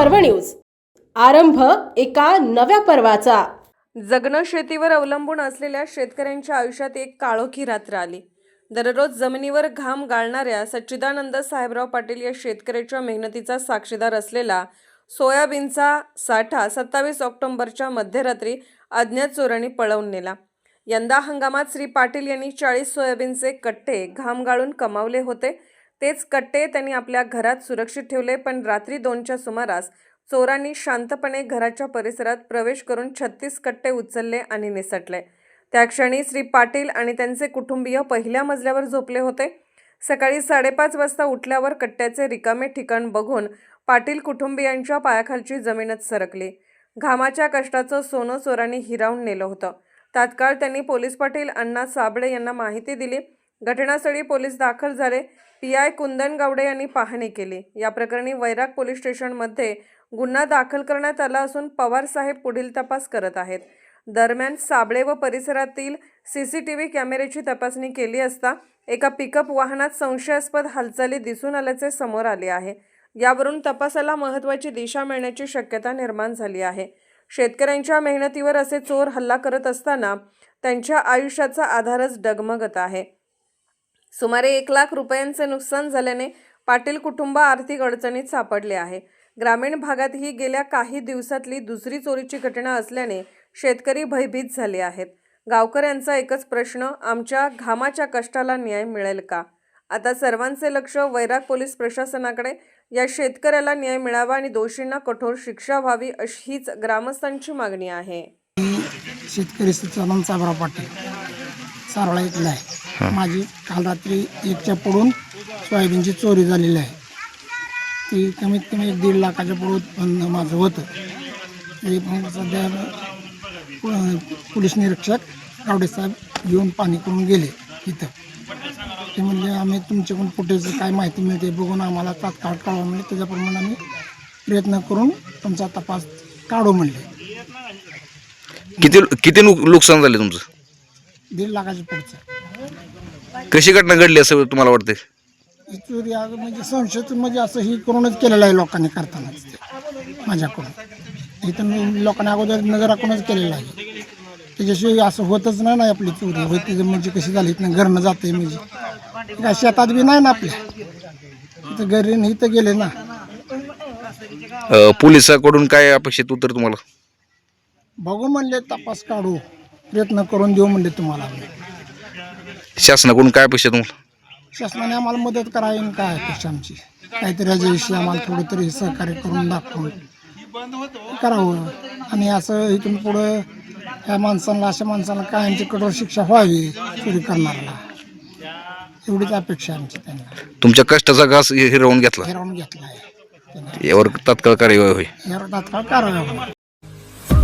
पर्व न्यूज. आरंभ एका नव्या पर्वाचा. जगणं शेतीवर अवलंबून असलेल्या शेतकऱ्यांच्या आयुष्यात एक काळोखी रात्र आली. दररोज जमिनीवर घाम गाळणाऱ्या सच्चिदानंद साहेबराव पाटील या शेतकऱ्याच्या मेहनतीचा साक्षीदार असलेला सोयाबीनचा साठा सत्तावीस ऑक्टोबरच्या मध्यरात्री अज्ञात चोरांनी पळवून नेला. यंदा हंगामात श्री पाटील यांनी चाळीस सोयाबीनचे कट्टे घाम गाळून कमावले होते. तेच कट्टे त्यांनी आपल्या घरात सुरक्षित ठेवले पण रात्री दोनच्या सुमारास चोरांनी शांतपणे घराच्या परिसरात प्रवेश करून छत्तीस कट्टे उचलले आणि निसटले. त्या क्षणी श्री पाटील आणि त्यांचे कुटुंबीय पहिल्या मजल्यावर झोपले होते. सकाळी साडेपाच वाजता उठल्यावर कट्ट्याचे रिकामे ठिकाण बघून पाटील कुटुंबियांच्या पायाखालची जमीनच सरकली. घामाच्या कष्टाचं सोनं चोरांनी हिरावून नेलं होतं. तात्काळ त्यांनी पोलीस पाटील अण्णा साबळे यांना माहिती दिली. घटनास्थळी पोलीस दाखल झाले. पी. आय. कुंदन गावडे यांनी पाहणी केली. या प्रकरणी वैराग पोलीस स्टेशनमध्ये गुन्हा दाखल करण्यात आला असून पवार साहेब पुढील तपास करत आहेत. दरम्यान साबळे व परिसरातील सी सी टी व्ही कॅमेऱ्याची तपासणी केली असता एका पिकअप वाहनात संशयास्पद हालचाली दिसून आल्याचे समोर आले आहे. यावरून तपासाला महत्त्वाची दिशा मिळण्याची शक्यता निर्माण झाली आहे. शेतकऱ्यांच्या मेहनतीवर असे चोर हल्ला करत असताना त्यांच्या आयुष्याचा आधारच डगमगत आहे. सुमारे एक लाख रुपयांचे नुकसान झाल्याने पाटील कुटुंब आर्थिक अडचणीत सापडले आहे. ग्रामीण भागात ही गेल्या काही दिवसातली दुसरी चोरीची घटना असल्याने शेतकरी भयभीत झाले आहेत. गावकऱ्यांचा एकच प्रश्न आमच्या घामाच्या कष्टाला न्याय मिळेल का? आता सर्वांचे लक्ष वैराग पोलीस प्रशासनाकडे. या शेतकऱ्याला न्याय मिळावा आणि दोषींना कठोर शिक्षा व्हावी अशी हीच ग्रामस्थांची मागणी आहे. शेतकरी साबराव पाटील. सारळा इथला आहे. माझी काल रात्री एकच्या पुढून सोयाबीनची चोरी झालेली आहे. ती कमीत कमी एक दीड लाखाच्या पुढं उत्पन्न माझं होतं. ते मग सध्या पोलीस निरीक्षक साहेब येऊन पाणी करून गेले इथं. ते म्हणले आम्ही तुमच्याकडून फुटेजचं काय माहिती मिळते बघून आम्हाला तात्काळ कळवा म्हणजे त्याच्याप्रमाणे आम्ही प्रयत्न करून तुमचा तपास काढू म्हणले. किती किती नुक- नुकसान झाले तुमचं? दीड लाखाच्या पुढचं. कशी घटना घडली असं तुम्हाला वाटते ही चोरी म्हणजे संशय म्हणजे असं ही करूनच केलेलं आहे लोकांनी करतानाच ते माझ्याकडून. इथं लोकांनी अगोदर नजराकडूनच केलेलं आहे त्याच्याशिवाय असं होतच नाही ना आपली चोरी. होती म्हणजे कशी झाली? इथनं घरनं जाते म्हणजे. काय शेतात बी नाही ना आपल्या. इथं घरी इथं गेले ना. अं, पोलिसाकडून काय अपेक्षित उत्तर तुम्हाला? बघू म्हणले तपास काढू. प्रयत्न करून देऊ म्हणले तुम्हाला. आम्ही. शासनाकडून काय अपेक्षा तुम्हाला? शासनाने आम्हाला मदत करावी आणि काय अपेक्षा आमची? काहीतरी याच्याविषयी आम्हाला थोडं तरी सहकार्य करून दाखवून करावं. आणि असं इथून पुढं ह्या माणसांना अशा माणसांना कायमची कठोर शिक्षा व्हावी चोरी करणाऱ्याला. एवढीच अपेक्षा आमची त्यांना. तुमच्या कष्टाचा घास हिरावून घेतला. हिरावून घेतला आहे. यावर तात्काळ कार्यवाही होईल. यावर तात्काळ कारवाई होणार.